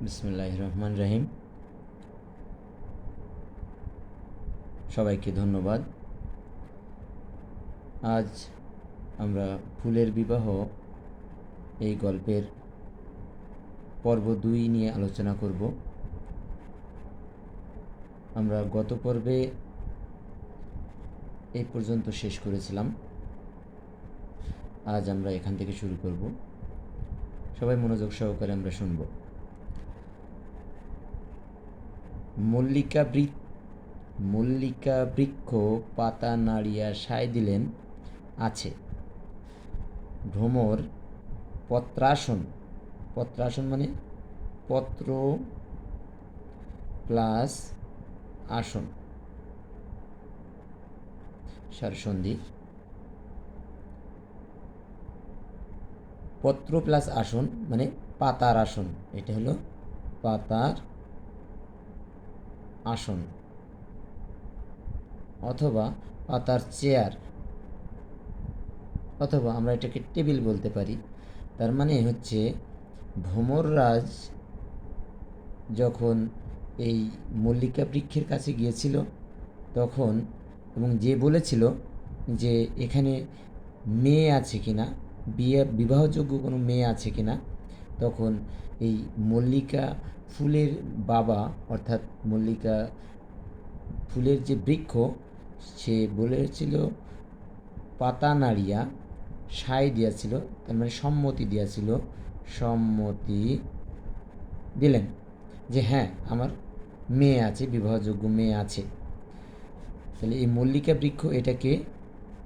বিসমুল্লাহ রহমান রহিম সবাইকে ধন্যবাদ। আজ আমরা ফুলের বিবাহ এই গল্পের পর্ব দুই নিয়ে আলোচনা করব। আমরা গত পর্বে এই পর্যন্ত শেষ করেছিলাম। আজ আমরা এখান থেকে শুরু করব। সবাই মনোযোগ সহকারে আমরা শুনব। মল্লিকা বৃক মল্লিকা বৃক্ষ পাতা নাড়িয়া সায় দিলেন, আছে। ভ্রমর, পত্রাসন। পত্রাসন মানে পত্র প্লাস আসন। সারসন্ধি পত্র প্লাস আসন মানে পাতার আসন। এটা হলো পাতার আসন অথবা পাতার চেয়ার অথবা আমরা এটাকে টেবিল বলতে পারি। তার মানে হচ্ছে ভ্রমররাজ যখন এই মল্লিকা বৃক্ষের কাছে গিয়েছিল, তখন এবং যে বলেছিল যে এখানে মেয়ে আছে কিনা, বিয়ে, বিবাহযোগ্য কোনো মেয়ে আছে কিনা, তখন এই মল্লিকা ফুলের বাবা, অর্থাৎ মল্লিকা ফুলের যে বৃক্ষ, সে বলেছিল পাতা নাড়িয়া সায় দিয়াছিল, তার মানে সম্মতি দিয়াছিল, সম্মতি দিলেন যে হ্যাঁ আমার মেয়ে আছে, বিবাহযোগ্য মেয়ে আছে। তাহলে এই মল্লিকা বৃক্ষ এটাকে,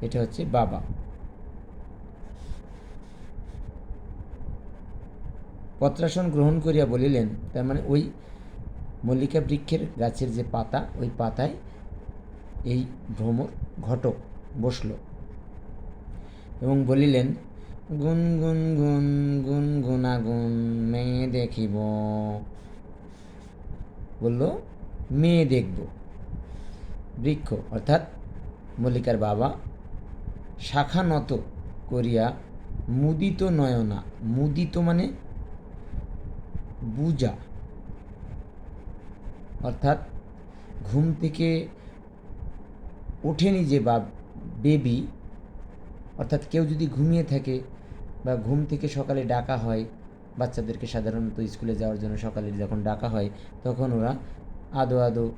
এটা হচ্ছে বাবা। পত্রাসন গ্রহণ করিয়া বলিলেন, তার মানে ওই মল্লিকা বৃক্ষের গাছের যে পাতা, ওই পাতায় এই ভ্রমর ঘটক বসল। এবং বলিলেন, গুন গুন গুন গুন, গুনাগুন মেয়ে দেখিব। বলল, মেয়ে দেখব। বৃক্ষ, অর্থাৎ মল্লিকার বাবা শাখা নত করিয়া মুদিত নয়না, মুদিত মানে বুজা। অর্থাৎ ঘুম থেকে ওঠেনি যে বা, বেবি, অর্থাৎ কেউ যদি ঘুমিয়ে থাকে বা ঘুম থেকে সকালে ডাকা হয়, বাচ্চাদেরকে সাধারণত স্কুলে যাওয়ার জন্য সকালে যখন ডাকা হয়, তখন ওরা আদো আদো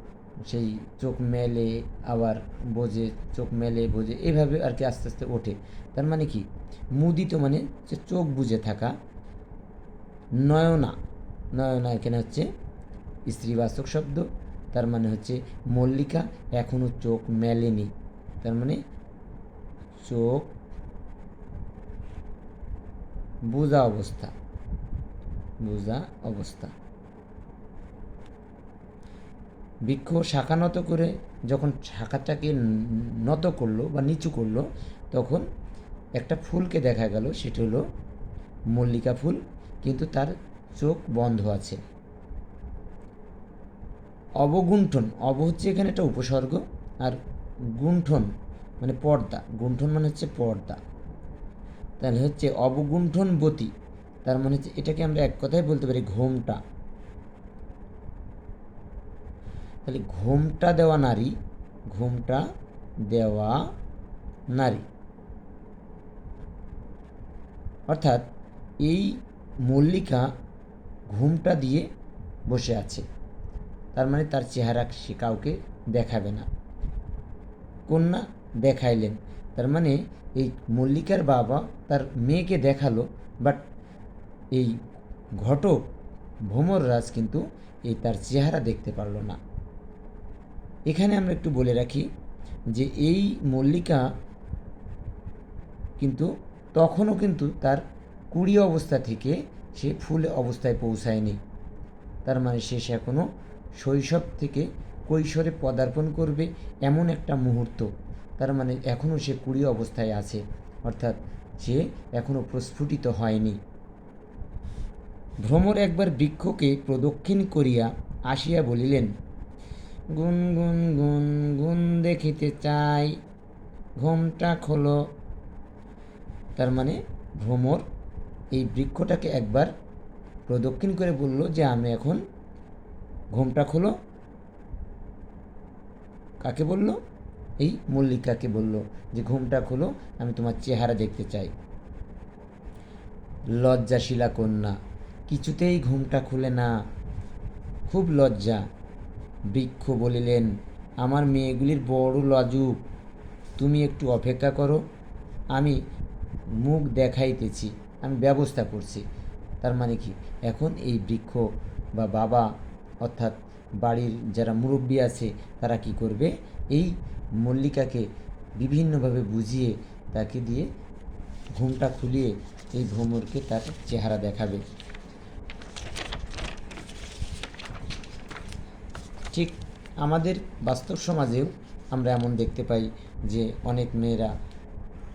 সেই চোখ মেলে, আবার বোঝে, চোখ মেলে, বোঝে, এভাবে আর কি আস্তে আস্তে ওঠে। তার মানে কি? মুদিত মানে যে চোখ বুঝে থাকা নয়না। নয়না এখানে হচ্ছে স্ত্রীবাচক শব্দ, তার মানে হচ্ছে মল্লিকা এখনও চোখ মেলেনি। তার মানে চোখ বোঝা অবস্থা বোঝা অবস্থা। বৃক্ষ শাখা নত করে যখন শাখাটাকে নত করল বা নিচু করল, তখন একটা ফুলকে দেখা গেল, সেটা হলো মল্লিকা ফুল। কিন্তু তার চোখ বন্ধ আছে। অবগুণ্ঠন, অব হচ্ছে এখানে একটা উপসর্গ, আর গুণ্ঠন মানে পর্দা। গুণ্ঠন মানে হচ্ছে পর্দা। তাহলে হচ্ছে অবগুণ্ঠন বতী তার মানে হচ্ছে এটাকে আমরা এক কথায় বলতে পারি ঘোমটা। তাহলে ঘোমটা দেওয়া নারী, ঘোমটা দেওয়া নারী। অর্থাৎ এই মল্লিকা ঘুমটা দিয়ে বসে আছে। তার মানে তার চেহারা সে কাউকে দেখাবে না। কন্যা দেখাইলেন। তার মানে এই মল্লিকার বাবা তার মেয়েকে দেখাল বাট এই ঘটক ভ্রমররাজ কিন্তু এই তার চেহারা দেখতে পারল না। এখানে আমরা একটু বলে রাখি যে এই মল্লিকা কিন্তু তখনও কিন্তু তার কুড়ি অবস্থা থেকে সে ফুল অবস্থায় পৌঁছায়নি। তার মানে শেষ এখনও শৈশব থেকে কৈশোরে পদার্পণ করবে এমন একটা মুহূর্ত। তার মানে এখনও সে কুড়ি অবস্থায় আছে, অর্থাৎ সে এখনও প্রস্ফুটিত হয়নি। ভ্রমর একবার বৃক্ষকে প্রদক্ষিণ করিয়া আসিয়া বলিলেন, গুন গুন গুন গুন দেখিতে চাই, ঘোমটা খোলো। তার মানে ভ্রমর এই বৃক্ষটাকে একবার প্রদক্ষিণ করে বলল যে, আমি এখন ঘোমটা খোলো। কাকে বলল? এই মল্লিকাকে বলল যে, ঘুমটা খোলো, আমি তোমার চেহারা দেখতে চাই। লজ্জাশীলা কন্যা, কিছুতেই ঘুমটা খুলে না। খুব লজ্জা। বৃক্ষ বলিলেন, আমার মেয়েগুলির বড় লাজুক। তুমি একটু অপেক্ষা করো, আমি মুখ দেখাইতেছি। আমি ব্যবস্থা করছি। তার মানে কি? এখন এই বৃক্ষ বা বাবা, অর্থাৎ বাড়ির যারা মুরব্বী আছে, তারা কি করবে? এই মল্লিকাকে বিভিন্নভাবে বুঝিয়ে তাকে দিয়ে ঘুমটা খুলিয়ে এই ভ্রমরকে তার চেহারা দেখাবে। ঠিক আমাদের বাস্তব সমাজেও আমরা এমন দেখতে পাই যে অনেক মেয়েরা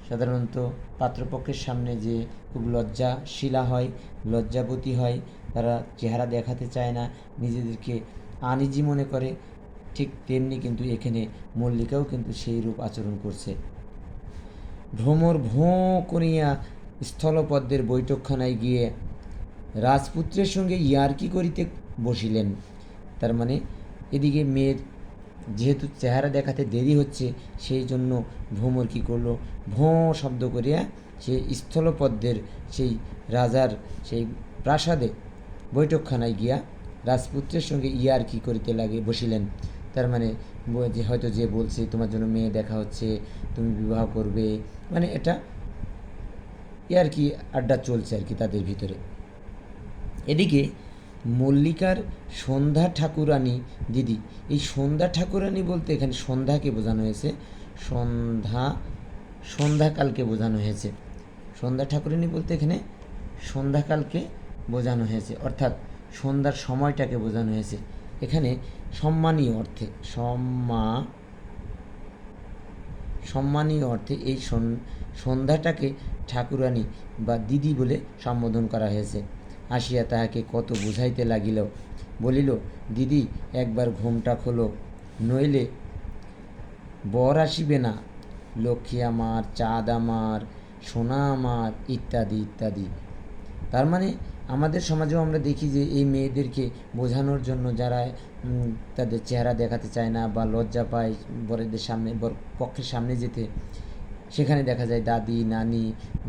সাধারণত পাত্রপক্ষের সামনে যে খুব লজ্জাশীলা হয়, লজ্জাবতী হয়, তারা চেহারা দেখাতে চায় না, নিজেদেরকে আনিজি মনে করে, ঠিক তেমনি কিন্তু এখানে মল্লিকাও কিন্তু সেই রূপ আচরণ করছে। ভ্রমর ভোঁ করিয়া স্থলপদ্মের বৈঠকখানায় গিয়ে রাজপুত্রের সঙ্গে ইয়ার্কি করিতে বসিলেন। তার মানে এদিকে মেয়ের যেহেতু চেহারা দেখাতে দেরি হচ্ছে, সেই জন্য ভ্রমর কী করল? ভোঁ শব্দ করিয়া সেই স্থলপদ্মের সেই রাজার সেই প্রাসাদে বৈঠকখানায় গিয়া রাজপুত্রের সঙ্গে ইয়ার কি করিতে লাগে বসিলেন। তার মানে যে হয়তো যে বলছে, তোমার জন্য মেয়ে দেখা হচ্ছে, তুমি বিবাহ করবে। মানে এটা আর কি আড্ডা চলছে আর কি তাদের ভিতরে। এদিকে মল্লিকার সন্ধ্যা ঠাকুরানী দিদি। এই সন্ধ্যা ঠাকুরানী বলতে এখানে সন্ধ্যাকে বোঝানো হয়েছে। সন্ধ্যা, সন্ধ্যাকালকে বোঝানো হয়েছে। সন্ধ্যা ঠাকুরানী বলতে এখানে সন্ধ্যাকালকে বোঝানো হয়েছে। অর্থাৎ সন্ধ্যার সময়টাকে বোঝানো হয়েছে। এখানে সম্মানীয় অর্থে, সম্মা, সম্মানীয় অর্থে এই সন- সন্ধ্যাটাকে ঠাকুরানী বা দিদি বলে সম্বোধন করা হয়েছে। আসিয়া তাহাকে কত বুঝাইতে লাগিল। বলিল, দিদি, একবার ঘুমটা খোলো, নইলে বর আসিবে না। লক্ষ্মী আমার, চাঁদ আমার, সোনা আমার, ইত্যাদি ইত্যাদি। তার মানে আমাদের সমাজেও আমরা দেখি যে এই মেয়েদেরকে বোঝানোর জন্য যারা তাদের চেহারা দেখাতে চায় না বা লজ্জা পায়, বরেদের সামনে, বর পক্ষের সামনে যেতে সেখানে দেখা যায় দাদি, নানি,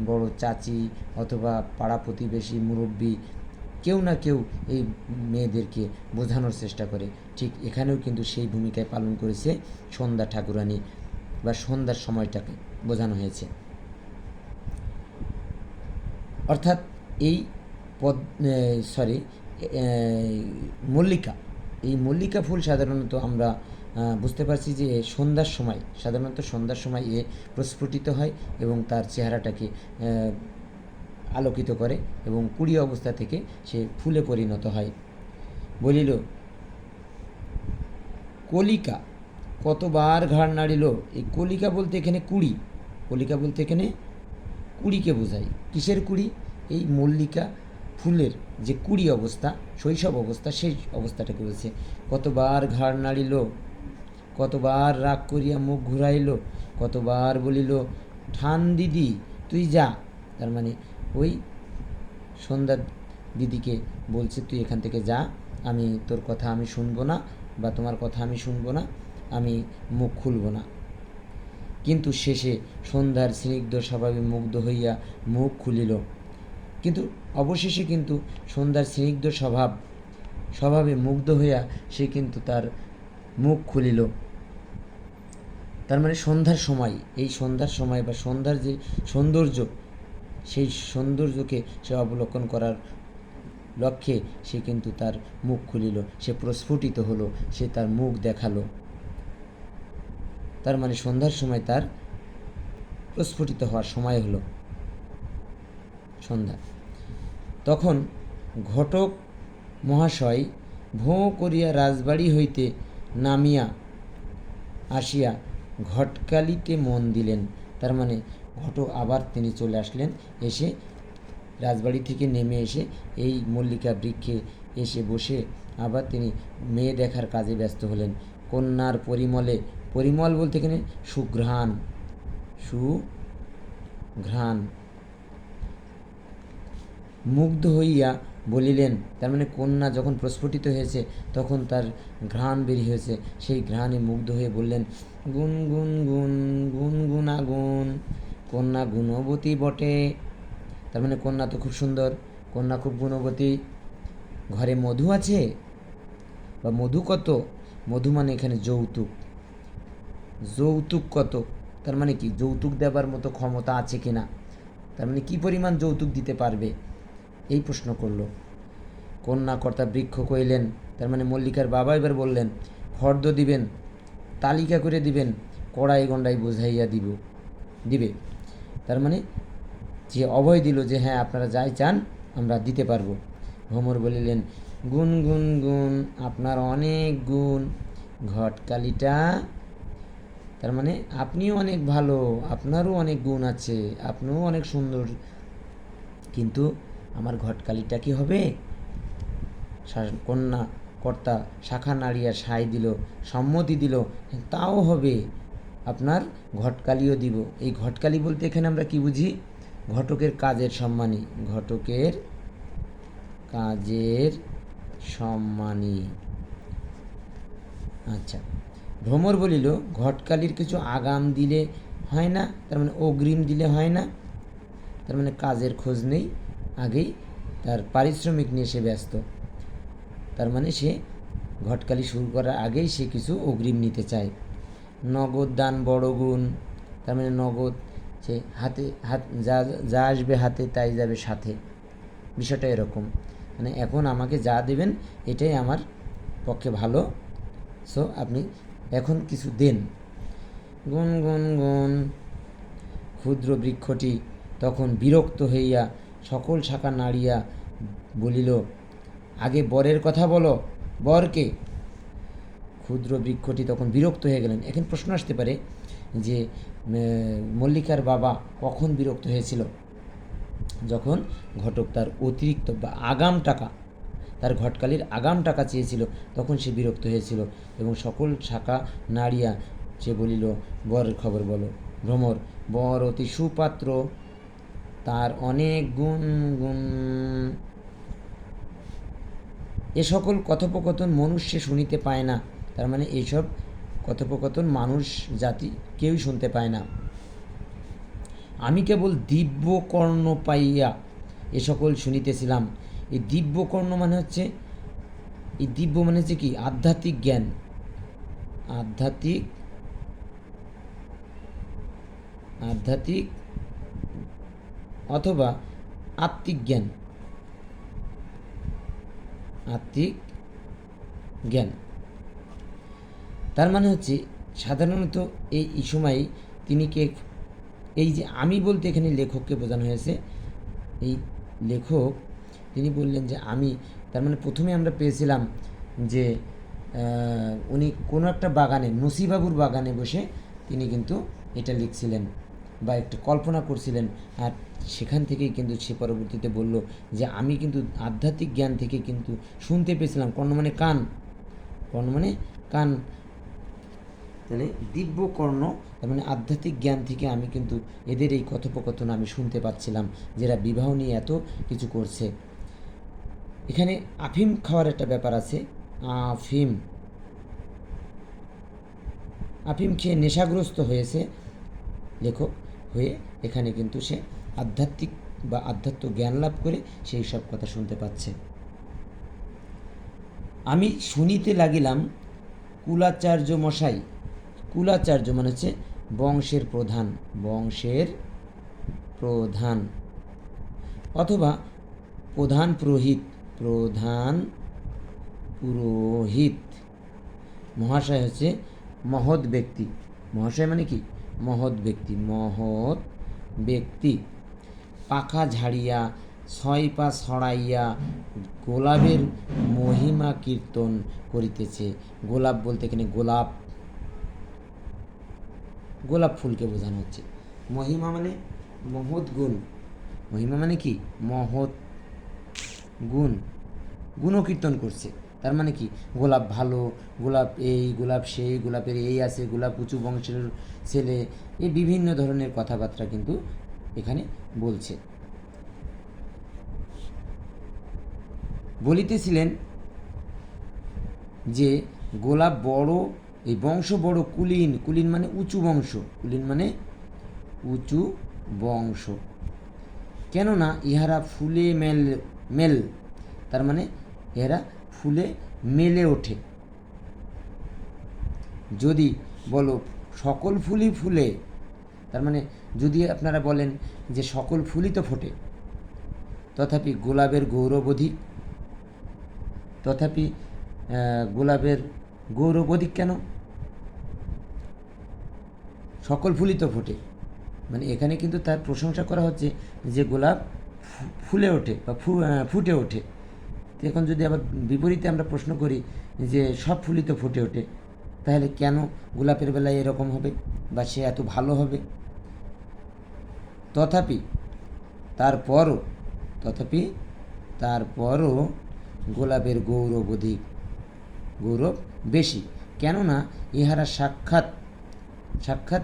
বড় চাচি অথবা পাড়া প্রতিবেশী, মুরব্বী, কেউ না কেউ এই মেয়েদেরকে বোঝানোর চেষ্টা করে। ঠিক এখানেও কিন্তু সেই ভূমিকায় পালন করেছে সন্ধ্যা ঠাকুরানী বা সন্ধ্যার সময়টাকে বোঝানো হয়েছে। অর্থাৎ এই পদ সরি মল্লিকা, এই মল্লিকা ফুল সাধারণত আমরা বুঝতে পারছি যে সন্ধ্যার সময়, সাধারণত সন্ধ্যার সময় এ প্রস্ফুটিত হয় এবং তার চেহারাটাকে আলোকিত করে এবং কুড়ি অবস্থা থেকে সে ফুলে পরিণত হয়। বলিল, কলিকা, কতবার ঘাড় নাড়িল? এই কলিকা বলতে এখানে কুড়ি। কলিকা বলতে এখানে কুড়িকে বোঝায়। কিসের কুড়ি? এই মল্লিকা ফুলের যে কুড়ি অবস্থা, শৈশব অবস্থা, সেই অবস্থাটাকে বলছে। কতবার ঘাড় নাড়িল? কতবার রাগ করিয়া মুখ ঘুরাইল, কতবার বলিল, ঠান দিদি, তুই যা। তার মানে ওই সন্ধ্যা দিদিকে বলছে, তুই এখান থেকে যা, আমি তোর কথা আমি শুনব না বা তোমার কথা আমি শুনব না, আমি মুখ খুলবো না। কিন্তু শেষে সন্ধ্যার স্নিগ্ধ স্বভাবে মুগ্ধ হইয়া মুখ খুলিল। কিন্তু অবশেষে কিন্তু সন্ধ্যার স্নিগ্ধ স্বভাব, স্বভাবে মুগ্ধ হইয়া সে কিন্তু তার মুখ খুলিল। তার মানে সন্ধ্যার সময়, এই সন্ধ্যার সময় বা সন্ধ্যার যে সৌন্দর্য, সেই সৌন্দর্যকে সে অবলোকন করার লক্ষ্যে সে কিন্তু তার মুখ খুলিল, সে প্রস্ফুটিত হলো, সে তার মুখ দেখাল। তার মানে সন্ধ্যার সময় তার প্রস্ফুটিত হওয়ার সময় হলো সন্ধ্যা। তখন ঘটক মহাশয় ভোঁ করিয়া রাজবাড়ি হইতে নামিয়া আসিয়া ঘটকালিতে মন দিলেন। তার মানে ঘটক আবার তিনি চলে আসলেন, এসে রাজবাড়ি থেকে নেমে এসে এই মল্লিকা বৃক্ষে এসে বসে আবার তিনি মেয়ে দেখার কাজে ব্যস্ত হলেন। কন্যার পরিমলে, পরিমল বলতে এখানে সুঘ্রাণ সুঘ্রাণ। মুগ্ধ হইয়া বলিলেন, তার মানে কন্যা যখন প্রস্ফুটিত হয়েছে, তখন তার ঘ্রাণ বেরিয়ে হয়েছে। সেই ঘ্রাণে মুগ্ধ হয়ে বললেন গুন গুন গুন গুন গুন কন্যা গুণবতী বটে। তার মানে কন্যা তো খুব সুন্দর। কন্যা খুব গুণবতী। ঘরে মধু আছে? বা মধু কত? মধু মানে এখানে যৌতুক। যৌতুক কত? তার মানে কি? যৌতুক দেবার মতো ক্ষমতা আছে কি না তার মানে কি পরিমাণ যৌতুক দিতে পারবে? এই প্রশ্ন করল। কন্যাকর্তা বৃক্ষ কইলেন, তার মানে মল্লিকার বাবা এবার বললেন ফর্দ দিবেন তালিকা করে দিবেন, কড়াই গন্ডাই বোঝাইয়া দিব, দিবে। তার মানে যে অভয় দিল যে হ্যাঁ আপনারা যাই চান, আমরা দিতে পারব। ভ্রমর বলিলেন, গুণ গুণ গুণ, আপনার অনেক গুণ, ঘটকালিটা, তার মানে আপনিও অনেক ভালো, আপনারও অনেক গুণ আছে, আপনিও অনেক সুন্দর, কিন্তু আমার ঘটকালিটা কি হবে? কন্যা কর্তা শাখা নাড়িয়া সাই দিল, সম্মতি দিল, তাও হবে। আপনার ঘটকালিও দিব। এই ঘটকালি বলতে এখানে আমরা কি বুঝি? ঘটকের কাজের সম্মানী। ঘটকের কাজের সম্মানী। আচ্ছা। ভ্রমর বলিল, ঘটকালির কিছু আগাম দিলে হয় না? তার মানে অগ্রিম দিলে হয় না? তার মানে কাজের খোঁজ নেই। আগেই তার পারিশ্রমিক নিয়ে সে ব্যস্ত। তার মানে সে ঘটকালি শুরু করার আগেই সে কিছু অগ্রিম নিতে চায়। নগদ দান বড় গুণ। তার মানে নগদ সে হাতে, হাত, যা যা আসবে হাতে, তাই যাবে সাথে। বিষয়টা এরকম। মানে এখন আমাকে যা দেবেন, এটাই আমার পক্ষে ভালো। সো, আপনি এখন কিছু দেন। গুন গুন গুন ক্ষুদ্র বৃক্ষটি তখন বিরক্ত হইয়া সকল শাখা নাড়িয়া বলিল আগে বরের কথা বলো। বরকে ক্ষুদ্র বৃক্ষটি তখন বিরক্ত হয়ে গেলেন। এখন প্রশ্ন আসতে পারে যে মল্লিকার বাবা কখন বিরক্ত হয়েছিল? যখন ঘটক তার অতিরিক্ত বা আগাম টাকা, তার ঘটকালির আগাম টাকা চেয়েছিল, তখন সে বিরক্ত হয়েছিল এবং সকল শাখা নাড়িয়া সে বলিল, বরের খবর বলো। ভ্রমর, বর অতি সুপাত্র, তার অনেক গুণ গুণ এ সকল কথোপকথন মনুষ্যে শুনিতে পায় না। তার মানে এইসব কথোপকথন মানুষ, জাতি কেউই শুনতে পায় না। আমি কেবল দিব্যকর্ণ পাইয়া এ সকল শুনিতেছিলাম। এই দিব্যকর্ণ মানে হচ্ছে, এই দিব্য মানে হচ্ছে কি? আধ্যাত্মিক জ্ঞান। আধ্যাত্মিক আধ্যাত্মিক অথবা আত্মিক জ্ঞান। আত্মিক জ্ঞান। তার মানে হচ্ছে, সাধারণত এই সময় তিনি কে, এই যে আমি বলতে এখানে লেখককে বোঝানো হয়েছে, এই লেখক, তিনি বললেন যে আমি, তার মানে প্রথমে আমরা পেয়েছিলাম যে উনি কোনো একটা বাগানে, নসিবাবুর বাগানে বসে তিনি কিন্তু এটা লিখছিলেন। বা একটু কল্পনা করছিলেন আর সেখান থেকেই কিন্তু সে পরবর্তীতে বলল যে আমি কিন্তু আধ্যাত্মিক জ্ঞান থেকে কিন্তু শুনতে পেয়েছিলাম কর্ণ মানে কান কর্ণ মানে কান। তাহলে দিব্য কর্ণ, তার মানে আধ্যাত্মিক জ্ঞান থেকে আমি কিন্তু এদের এই কথোপকথন আমি শুনতে পাচ্ছিলাম, যারা বিবাহ নিয়ে এত কিছু করছে। এখানে আফিম খাওয়ার একটা ব্যাপার আছে। আফিম। আফিম খেয়ে নেশাগ্রস্ত হয়েছে। লেখক হয়ে এখানে কিন্তু সে আধ্যাত্মিক বা আধ্যাত্ম জ্ঞান লাভ করে সেই সব কথা শুনতে পাচ্ছে। আমি শুনিতে লাগিলাম কুলাচার্য মশাই। কুলাচার্য মানে হচ্ছে বংশের প্রধান বংশের প্রধান। অথবা প্রধান পুরোহিত প্রধান পুরোহিত। মহাশয় হচ্ছে মহৎ ব্যক্তি। মহাশয় মানে কি? মহৎ ব্যক্তি মহৎ ব্যক্তি। পাখা ঝাড়িয়া, ছয় পা ছড়াইয়া গোলাপের মহিমা কীর্তন করিতেছে। গোলাপ বলতে এখানে গোলাপ গোলাপ ফুলকে বোঝানো হচ্ছে। মহিমা মানে মহৎ গুণ। মহিমা মানে কি? মহৎ গুণ। গুণকীর্তন করছে। তার মানে কি? গোলাপ ভালো, গোলাপ এই, গোলাপ সেই, গোলাপের এই আছে, গোলাপ উঁচু বংশের ছেলে, এই বিভিন্ন ধরনের কথাবার্তা কিন্তু এখানে বলছে। বলিতেছিলেন যে, গোলাপ বড়, এই বংশ বড় কুলিন, কুলীন মানে উঁচু বংশ, কুলিন মানে উঁচু বংশ। কেননা ইহারা ফুলে মেল মেল, তার মানে এরা ফুলে মেলে ওঠে। যদি বলো সকল ফুলই ফুলে, তার মানে যদি আপনারা বলেন যে সকল ফুলই তো ফোটে, তথাপি গোলাপের গৌরব অধিক তথাপি গোলাপের গৌরব অধিক কেন? সকল ফুলই তো ফোটে। মানে এখানে কিন্তু তার প্রশংসা করা হচ্ছে যে গোলাপ ফুলে ওঠে বা ফুটে ওঠে। এখন যদি আবার বিপরীতে আমরা প্রশ্ন করি যে সব ফুলই তো ফুটে ওঠে, তাহলে কেন গোলাপের বেলায় এরকম হবে বা সে এত ভালো হবে? তথাপি তারপরও তথাপি তারপরও গোলাপের গৌরব অধিক, গৌরব বেশি। কেননা ইহারা সাক্ষাৎ সাক্ষাৎ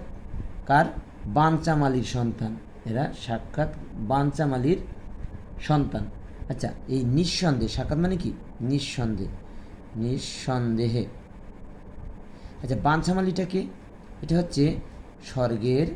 কার? বাঞ্চামালির সন্তান। এরা সাক্ষাৎ বাঞ্চামালির সন্তান। আচ্ছা এই নিঃসন্দেহ সাক্ষাৎ মানে কি? নিঃসন্দেহ নিঃসন্দেহে। আচ্ছা বাঞ্ছামালিটা কি? এটা হচ্ছে স্বর্গের